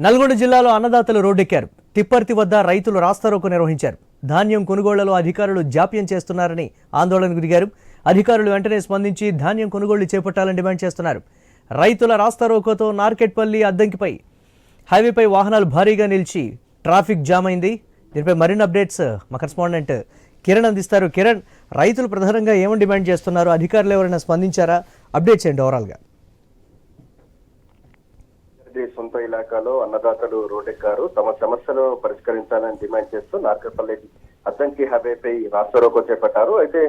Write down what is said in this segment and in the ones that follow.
నల్గొండ జిల్లాలో అన్నదాతలు రోడ్డెక్కారు. తిప్పర్తి వద్ద రైతులు రాస్తారోకు నిర్వహించారు. ధాన్యం కొనుగోళ్ళలో అధికారులు జాప్యం చేస్తున్నారని ఆందోళనకు దిగారు. అధికారులు వెంటనే స్పందించి ధాన్యం కొనుగోళ్ళు చేపట్టాలని డిమాండ్ చేస్తున్నారు. రైతుల రాస్తారోకోతో నార్కెట్పల్లి అద్దంకిపై హైవేపై వాహనాలు భారీగా నిలిచి ట్రాఫిక్ జామ్ అయింది. దీనిపై మరిన్ని అప్డేట్స్ మా కరెస్పాండెంట్ కిరణ్ అందిస్తారు. కిరణ్ రైతులు ప్రధానంగా ఏమని డిమాండ్ చేస్తున్నారు? అధికారులు ఎవరైనా స్పందించారా? అప్డేట్ చేయండి ఓవరాల్గా ఇది ఇలాకాలో అన్నదాతలు రోడ్డెక్కారు తమ సమస్యలు పరిష్కరించాలని డిమాండ్ చేస్తూ నార్కపల్లి అద్దంకి హవేపై రాస్తారోకో చేపట్టారు. అయితే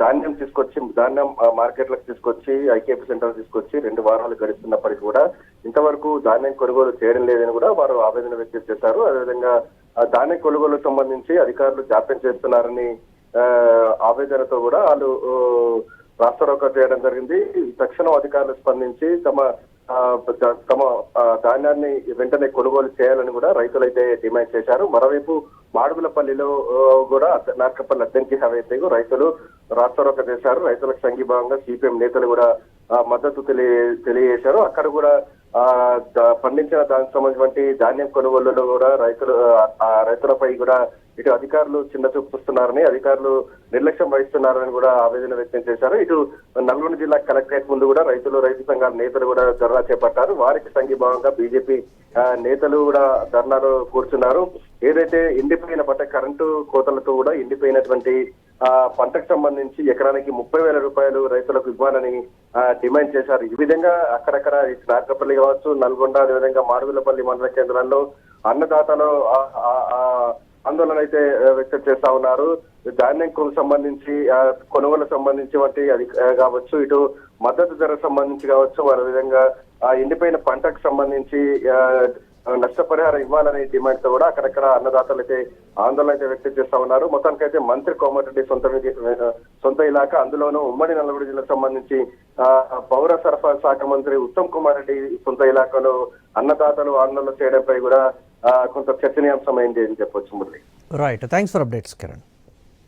ధాన్యం తీసుకొచ్చి ధాన్యం మార్కెట్లకు తీసుకొచ్చి ఐకేపీ సెంటర్ తీసుకొచ్చి రెండు వారాలు గడుస్తున్నప్పటికీ కూడా ఇంతవరకు ధాన్యం కొనుగోలు చేయడం లేదని కూడా వారు ఆవేదన వ్యక్తం చేశారు. అదేవిధంగా ఆ ధాన్యం కొనుగోలు సంబంధించి అధికారులు జాప్యం చేస్తున్నారని ఆవేదనతో కూడా వాళ్ళు ఓ, రాస్తారోకో చేయడం జరిగింది. తక్షణం అధికారులు స్పందించి తమ తమ ఆ, ధాన్యాన్ని వెంటనే కొనుగోలు చేయాలని కూడా రైతులైతే డిమాండ్ చేశారు. మరోవైపు మాడుగులపల్లిలో కూడా అద్ద- నార్కపల్లి అద్దంకి హైవేపై రైతులు రాస్తారోక చేశారు. రైతులకు సంఘీభావంగా సిపిఎం నేతలు కూడా ఆ, మద్దతు తెలియ తెలియజేశారు. అక్కడ కూడా పండించిన దానికి సంబంధించినటువంటి ధాన్యం కొనుగోలులో కూడా రైతులు ఆ, రైతులపై కూడా ఇటు అధికారులు చిన్న చూపు అధికారులు నిర్లక్ష్యం వహిస్తున్నారని కూడా ఆవేదన వ్యక్తం చేశారు. ఇటు నల్గొండ జిల్లా కలెక్టరేట్ ముందు కూడా రైతులు రైతు సంఘాల నేతలు కూడా ధర్నా చేపట్టారు. వారికి సంఘీభావంగా బీజేపీ నేతలు కూడా ధర్నాలో కూర్చున్నారు. ఏదైతే ఎండిపోయిన పంట కరెంటు కోతలతో కూడా ఎండిపోయినటువంటి పంటకు సంబంధించి ఎకరానికి ముప్పై వేల రూపాయలు రైతులకు ఇవ్వాలని డిమాండ్ చేశారు. ఈ విధంగా అక్కడక్కడ నాగపల్లి కావచ్చు నల్గొండ అదేవిధంగా మాడుగులపల్లి మండల కేంద్రాల్లో అన్నదాతలు ఆందోళన అయితే వ్యక్తం చేస్తా ఉన్నారు. ధాన్యం కొనుగోలు సంబంధించి కొనుగోలు సంబంధించి వంటి అది కావచ్చు ఇటు మద్దతు ధర సంబంధించి కావచ్చు అదేవిధంగా విధంగా ఎండిపోయిన పంటకు సంబంధించి నష్టపరిహారం ఇవ్వాలనే డిమాండ్తో కూడా అక్కడక్కడ అన్నదాతలు అయితే ఆందోళన అయితే వ్యక్తం చేస్తా ఉన్నారు. మొత్తానికైతే మంత్రి కోమటిరెడ్డి సొంత సొంత ఇలాక అందులోనూ ఉమ్మడి నల్లగొండ జిల్లాకు సంబంధించి పౌర సరఫరా శాఖ మంత్రి ఉత్తమ్ కుమార్ రెడ్డి సొంత ఇలాకాలో అన్నదాతలు ఆందోళన చేయడంపై కూడా కొంత చర్చనీయాంశమైంది అని చెప్పొచ్చు Murali. Right thanks for updates Kiran